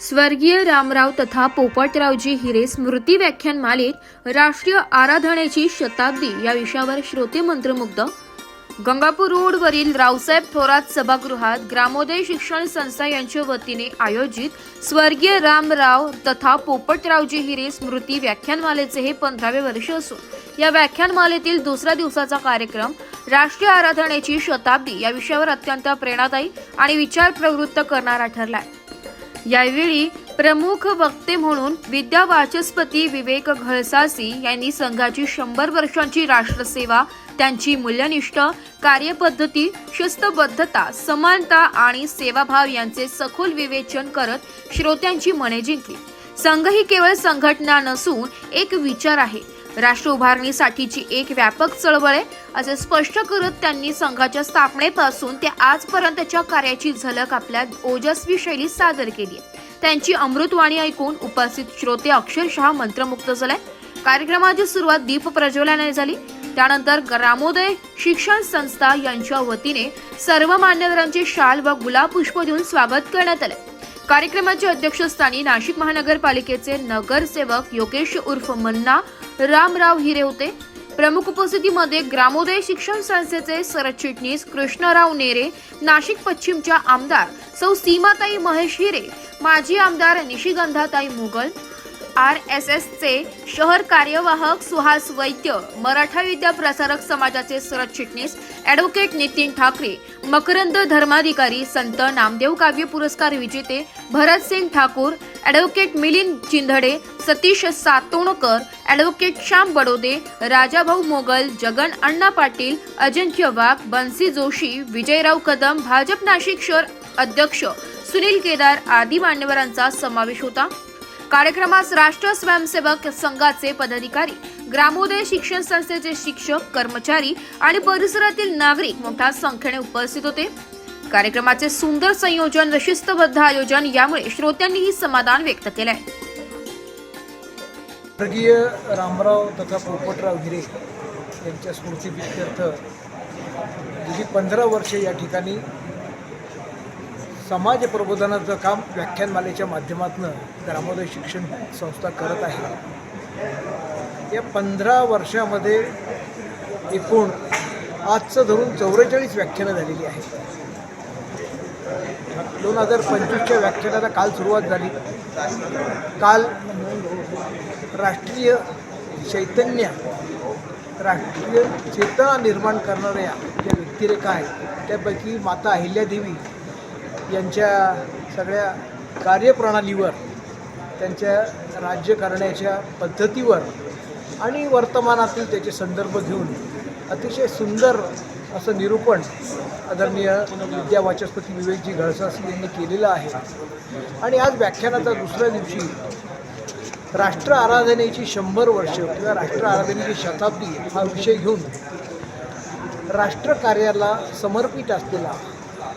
स्वर्गीय रामराव तथा पोपटरावजी हिरे स्मृती व्याख्यान मालेत राष्ट्रीय आराधनेची शताब्दी या विषयावर श्रोते मंत्रमुग्ध. गंगापूर रोडवरील रावसाहेब थोरात सभागृहात ग्रामोदय शिक्षण संस्था यांच्या वतीने आयोजित स्वर्गीय रामराव तथा पोपटरावजी हिरे स्मृती व्याख्यानमालेचे हे पंधरावे वर्ष असून या व्याख्यानमालेतील दुसऱ्या दिवसाचा कार्यक्रम राष्ट्रीय आराधनेची शताब्दी या विषयावर अत्यंत प्रेरणादायी आणि विचार प्रवृत्त करणारा ठरलाय. यावेळी प्रमुख वक्ते म्हणून विद्या वाचस्पती विवेक घळसासी यांनी संघाची शंभर वर्षांची राष्ट्रसेवा त्यांची मूल्यनिष्ठ कार्यपद्धती शिस्तबद्धता समानता आणि सेवाभाव यांचे सखोल विवेचन करत श्रोत्यांची मने जिंकली. संघ ही केवळ संघटना नसून एक विचार आहे. राष्ट्र उभारणीसाठीची एक व्यापक चळवळ आहे असे स्पष्ट करत त्यांनी संघाच्या स्थापनेपासून ते आजपर्यंतच्या कार्याची झलक आपल्या ओजस्वी शैलीत सादर केली आहे. त्यांची अमृतवाणी ऐकून उपस्थित श्रोते अक्षरशः मंत्रमुक्त झाले. कार्यक्रमाची सुरुवात दीप प्रज्वलनाने झाली. त्यानंतर ग्रामोदय शिक्षण संस्था यांच्या वतीने सर्व मान्यवरांचे शाल व गुलाब पुष्प देऊन स्वागत करण्यात आले. कार्यक्रमाच्या अध्यक्षस्थानी नाशिक महानगरपालिकेचे नगरसेवक योगेश उर्फ मन्ना रामराव हिरे होते. प्रमुख उपस्थितीमध्ये ग्रामोदय शिक्षण संस्थेचे सरचिटणीस कृष्णराव नेरे नाशिक पश्चिमच्या आमदार सौ सीमाताई महेश हिरे माजी आमदार निशिगंधाताई मुघल आर एस एसचे शहर कार्यवाहक सुहास वैद्य मराठा विद्या प्रसारक समाजाचे सरचिटणीस ॲडव्होकेट नितीन ठाकरे मकरंद धर्माधिकारी संत नामदेव काव्य पुरस्कार विजेते भरतसिंग ठाकूर ॲडव्होकेट मिलिंद चिंधडे सतीश सातोणकर ॲडव्होकेट श्याम बडोदे राजाभाऊ मोगल जगन अण्णा पाटील अजिंक्य वाघ बन्सी जोशी विजयराव कदम भाजप नाशिक शहर अध्यक्ष सुनील केदार आदी मान्यवरांचा समावेश होता. कार्यक्रमास राष्ट्र स्वयंसेवक संघाचे पदाधिकारी ग्रामोदय शिक्षण संस्थेचे शिक्षक कर्मचारी आणि परिसरातील नागरिक मोठ्या संख्येने उपस्थित होते. कार्यक्रमाचे सुंदर संयोजन शिस्तबद्ध आयोजन यामुळे श्रोत्यांनीही समाधान व्यक्त केलंय. स्वर्गीय रामराव तथा पोपटराव हिरे यांच्या स्मृतीप्रित्यर्थ गेली पंधरा वर्षे या ठिकाणी समाज प्रबोधनाचं काम व्याख्यानमालेच्या माध्यमातून ग्रामोदय शिक्षण संस्था करत आहे. या पंधरा वर्षामध्ये एकूण आजचं धरून चौवेचाळीस व्याख्यानं झालेली आहेत. दोन हजार पंचवीसच्या व्याख्यानाला काल सुरुवात झाली. काल राष्ट्रीय चैतन्य राष्ट्रीय चेतना निर्माण करणाऱ्या ज्या व्यक्तिरेखा आहेत त्यापैकी माता अहिल्यादेवी यांच्या सगळ्या कार्यप्रणालीवर त्यांच्या राज्य करण्याच्या पद्धतीवर आणि वर्तमानातील त्याचे संदर्भ घेऊन अतिशय सुंदर असं निरूपण आदरणीय विद्या वाचस्पती विवेकजी घळसासी यांनी केलेलं आहे. आणि आज व्याख्यानाचा दुसऱ्या दिवशी राष्ट्र आराधनेची शंभर वर्ष किंवा राष्ट्र आराधनेची शताब्दी हा विषय घेऊन राष्ट्र कार्याला समर्पित असलेला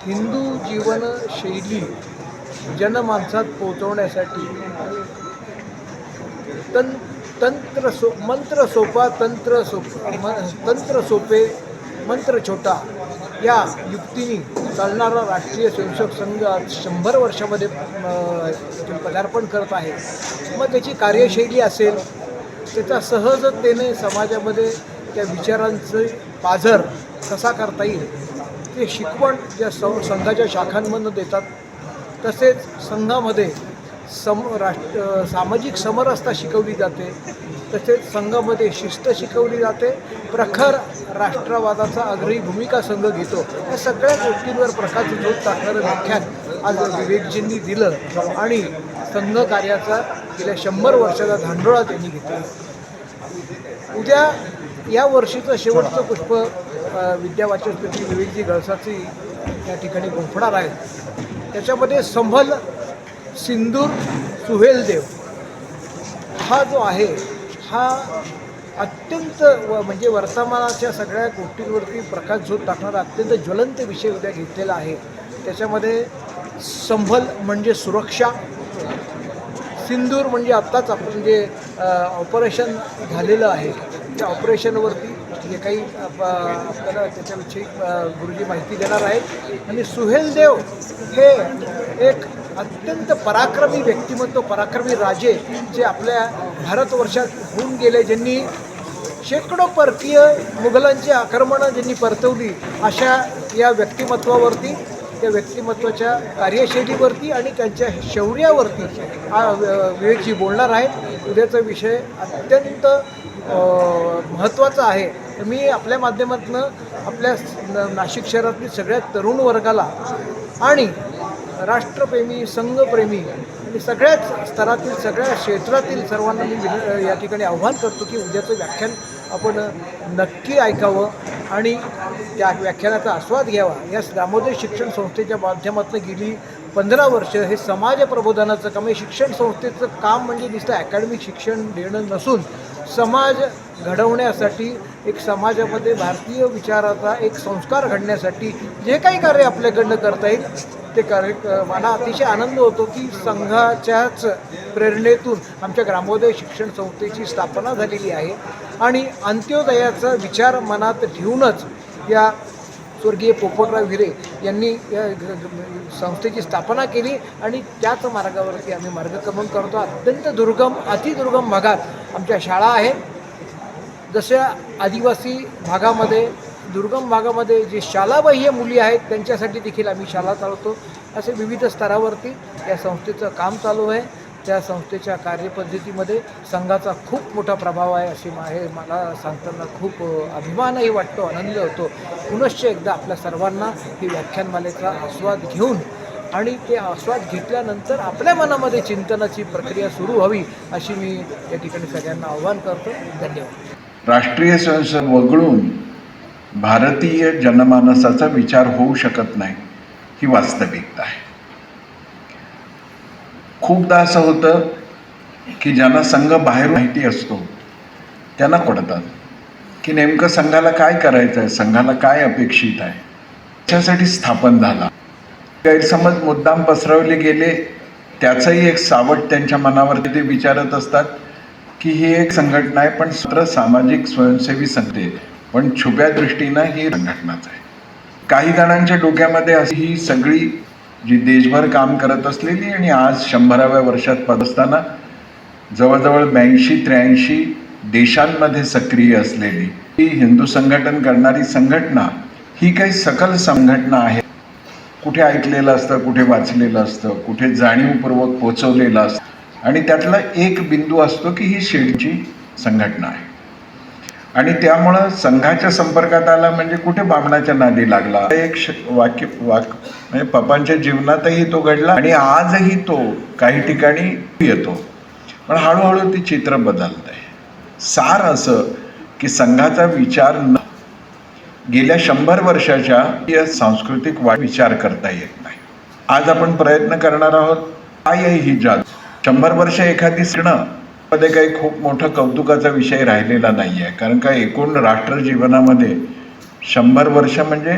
हिंदू जीवनशैली जनमानसात पोचवण्यासाठी तं तंत्र सो मंत्र सोपा तंत्र सोप म तंत्र सोपे मंत्र छोटा या युक्तीने चालणारा राष्ट्रीय स्वयंसेवक संघ आज शंभर वर्षामध्ये पदार्पण करत आहे. मग त्याची कार्यशैली असेल त्याचा सहजतेने समाजामध्ये त्या विचारांचं पाझर कसा करता येईल? ते शिकवण ज्या सं संघाच्या शाखांमधून देतात तसेच संघामध्ये सम राष्ट्र सामाजिक समरसता शिकवली जाते. तसेच संघामध्ये शिस्त शिकवली जाते. प्रखर राष्ट्रवादाचा आग्रही भूमिका संघ घेतो. या सगळ्या गोष्टींवर प्रकाश झोप टाकणारं व्याख्यान आज विवेकजींनी दिलं आणि संघ कार्याचा गेल्या शंभर वर्षाचा धांडोळा त्यांनी घेतला. उद्या या वर्षीचं शेवटचं पुष्प अ, विद्यावाचस्पती विवेकजी गळसाची या ठिकाणी गुंफणार आहेत. त्याच्यामध्ये संभल सिंदूर सुहेलदेव हा जो आहे हा अत्यंत व म्हणजे वर्तमानाच्या सगळ्या गोष्टींवरती प्रकाश झोत टाकणारा अत्यंत ज्वलंत विषय उद्या घेतलेला आहे. त्याच्यामध्ये संभल म्हणजे सुरक्षा सिंदूर म्हणजे आत्ताच आपण जे ऑपरेशन झालेलं आहे. त्यांच्या ऑपरेशनवरती जे काही आपल्याला त्याच्याविषयी गुरुजी माहिती देणार आहेत. आणि सुहेलदेव हे एक अत्यंत पराक्रमी व्यक्तिमत्व पराक्रमी राजे जे आपल्या भारतवर्षात होऊन गेले ज्यांनी शेकडो परकीय मुघलांची आक्रमणं ज्यांनी परतवली अशा या व्यक्तिमत्वावरती त्या व्यक्तिमत्वाच्या कार्यशैलीवरती आणि त्यांच्या शौर्यावरती विवेकजी बोलणार आहेत. उद्याचा विषय अत्यंत महत्त्वाचं आहे. तर मी आपल्या माध्यमातून आपल्या न- नाशिक शहरातील सगळ्या तरुण वर्गाला आणि राष्ट्रप्रेमी संघप्रेमी आणि सगळ्याच स्तरातील सगळ्या क्षेत्रातील सर्वांना मी या ठिकाणी आव्हान करतो की उद्याचं व्याख्यान आपण नक्की ऐकावं आणि त्या व्याख्यानाचा आस्वाद घ्यावा. या दामोदर शिक्षण संस्थेच्या माध्यमातून गेली पंधरा वर्ष हे समाज प्रबोधनाचं काम हे शिक्षण संस्थेचं काम म्हणजे नुसतं अकॅडमिक शिक्षण देणं नसून समाज घडवण्यासाठी एक समाजामध्ये भारतीय विचाराचा एक संस्कार घडण्यासाठी जे काही कार्य आपल्याकडनं करता येईल ते कार्य मला अतिशय आनंद होतो की संघाच्याच प्रेरणेतून आमच्या ग्रामोदय शिक्षण संस्थेची स्थापना झालेली आहे. आणि अंत्योदयाचा विचार मनात ठेवूनच या स्वर्गीय पोपटराव हिरे यांनी या संस्थेची स्थापना केली आणि त्याच मार्गावरती आम्ही मार्गक्रमण करतो. अत्यंत दुर्गम अतिदुर्गम भागात आमच्या शाळा आहेत. जशा आदिवासी भागामध्ये दुर्गम भागामध्ये जे शालाबाह्य मुली आहेत त्यांच्यासाठी देखील आम्ही शाळा चालवतो. असे विविध स्तरावरती या संस्थेचं काम चालू आहे. त्या संस्थेच्या कार्यपद्धतीमध्ये संघाचा खूप मोठा प्रभाव आहे अशी मा- हे मला सांगताना खूप अभिमानही वाटतो आनंद होतो. पुनश्च एकदा आपल्या सर्वांना ही व्याख्यानमालेचा आस्वाद घेऊन आणि ते आस्वाद घेतल्यानंतर आपल्या मनामध्ये चिंतनाची प्रक्रिया सुरू व्हावी अशी मी या ठिकाणी सगळ्यांना आव्हान करतो. धन्यवाद. राष्ट्रीय संसद वगळून भारतीय जनमानसाचा विचार होऊ शकत नाही ही वास्तविकता आहे. खूपदा असं होतं की ज्यांना संघ बाहेर माहिती असतो त्यांना पडतात. की नेमकं संघाला काय करायचं आहे संघाला काय अपेक्षित आहे? त्याच्यासाठी स्थापन झाला. गैरसमज मुद्दाम पसरवले गेले त्याचंही एक सावट त्यांच्या मनावरती ते विचारत असतात की ही एक संघटना आहे पण स्वतः सामाजिक स्वयंसेवी संस्थे पण छुप्या दृष्टीनं ही संघटनाच आहे. काही जणांच्या डोक्यामध्ये अशी ही सगळी जी देशभर काम करत असलेली आणि आज शंभराव्या वर्षात पद जवळजवळ ब्याऐंशी त्र्याऐंशी देशांमध्ये सक्रिय असलेली. ही हिंदू संघटन करणारी संघटना ही काही सकल संघटना आहे. कुठे ऐकलेलं असतं कुठे वाचलेलं असतं कुठे जाणीवपूर्वक पोचवलेलं असतं. आणि त्यातला एक बिंदू असतो की ही शेडची संघटना आहे. आणि त्यामुळं संघाच्या संपर्कात आला म्हणजे कुठे बामणाच्या नादी लागला? एक श वाक्य वाक म्हणजे पप्पांच्या जीवनातही तो घडला आणि आजही तो काही ठिकाणी येतो. पण हळूहळू ती चित्र बदलत आहे सार असं की संघाचा विचार न गेल्या शंभर वर्षाच्या या सांस्कृतिक वाढ विचार करता येत नाही. आज आपण प्रयत्न करणार आहोत. काय आहे ही जात शंभर वर्ष एखादी सिणं मध्ये काही खूप मोठं कौतुकाचा विषय राहिलेला नाही आहे कारण का एकूण राष्ट्र जीवनामध्ये शंभर वर्ष म्हणजे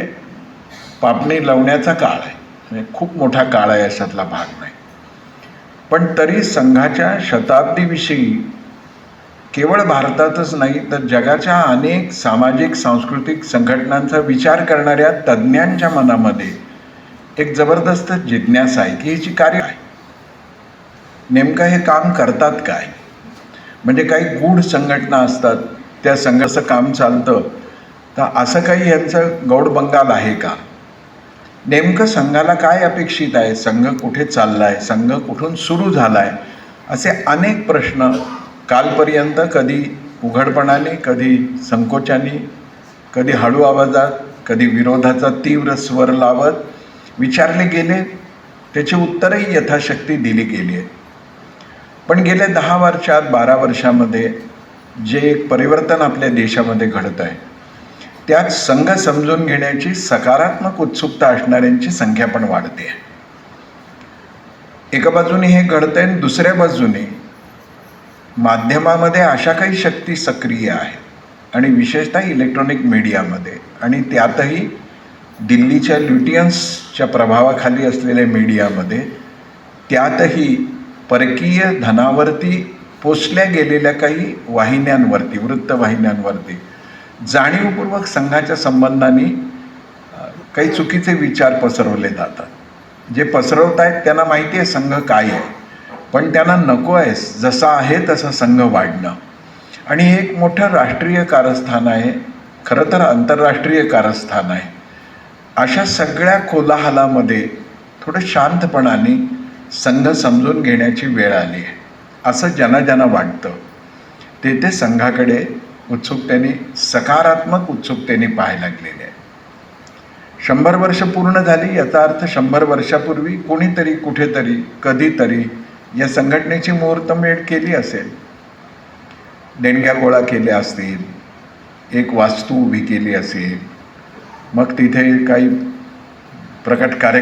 पापणी लावण्याचा काळ आहे. म्हणजे खूप मोठा काळ आहे अशातला भाग नाही. पण तरी संघाच्या शताब्दीविषयी केवळ भारतातच नाही तर जगाच्या अनेक सामाजिक सांस्कृतिक संघटनांचा विचार करणाऱ्या तज्ज्ञांच्या मनामध्ये एक जबरदस्त जिज्ञासा आहे की हिची कार्य आहे नेमकं हे काम करतात काय? म्हणजे काही गूढ संघटना असतात त्या संघाचं काम चालतं. तर असं काही यांचं गौड बंगाल आहे का? नेमकं संघाला काय अपेक्षित आहे? संघ कुठे चालला आहे संघ कुठून सुरू झाला आहे असे अनेक प्रश्न कालपर्यंत कधी उघडपणाने कधी संकोचाने कधी हळू आवाजात कधी विरोधाचा तीव्र स्वर लावत विचारले गेले. त्याची उत्तरही यथाशक्ती दिली गेली आहेत पण गेल्या दहा वर्षात बारा वर्षामध्ये जे एक परिवर्तन आपल्या देशामध्ये घडत आहे त्यात संघ समजून घेण्याची सकारात्मक उत्सुकता असणाऱ्यांची संख्या पण वाढते. आहे एका बाजूने हे घडतंय आणि दुसऱ्या बाजूने माध्यमामध्ये अशा काही शक्ती सक्रिय आहेत. आणि विशेषतः इलेक्ट्रॉनिक मीडियामध्ये आणि त्यातही दिल्लीच्या ल्युटियन्सच्या प्रभावाखाली असलेल्या मीडियामध्ये त्यातही परकीय धनावरती पोचल्या गेलेल्या काही वाहिन्यांवरती वृत्तवाहिन्यांवरती जाणीवपूर्वक संघाच्या संबंधाने काही चुकीचे विचार पसरवले जातात. जे पसरवत आहेत त्यांना माहिती आहे संघ काय आहे. पण त्यांना नको आहे जसा आहे तसा संघ वाढणं. आणि हे एक मोठं राष्ट्रीय कारस्थान आहे. खरं तर आंतरराष्ट्रीय कारस्थान आहे. अशा सगळ्या कोलाहलामध्ये थोडं शांतपणाने संघ समजून घेण्याची वेळ आली. आहे असं ज्यांना ज्यांना वाटतं ते ते संघाकडे उत्सुकतेने सकारात्मक उत्सुकतेने पाहायला लागलेले आहे शंभर वर्ष पूर्ण झाली याचा अर्थ शंभर वर्षापूर्वी कोणीतरी कुठेतरी कधीतरी या संघटनेची मुहूर्तमेढ केली असेल. देणग्या गोळा केल्या असतील एक वास्तू उभी केली असेल मग तिथे काही प्रकट कार्य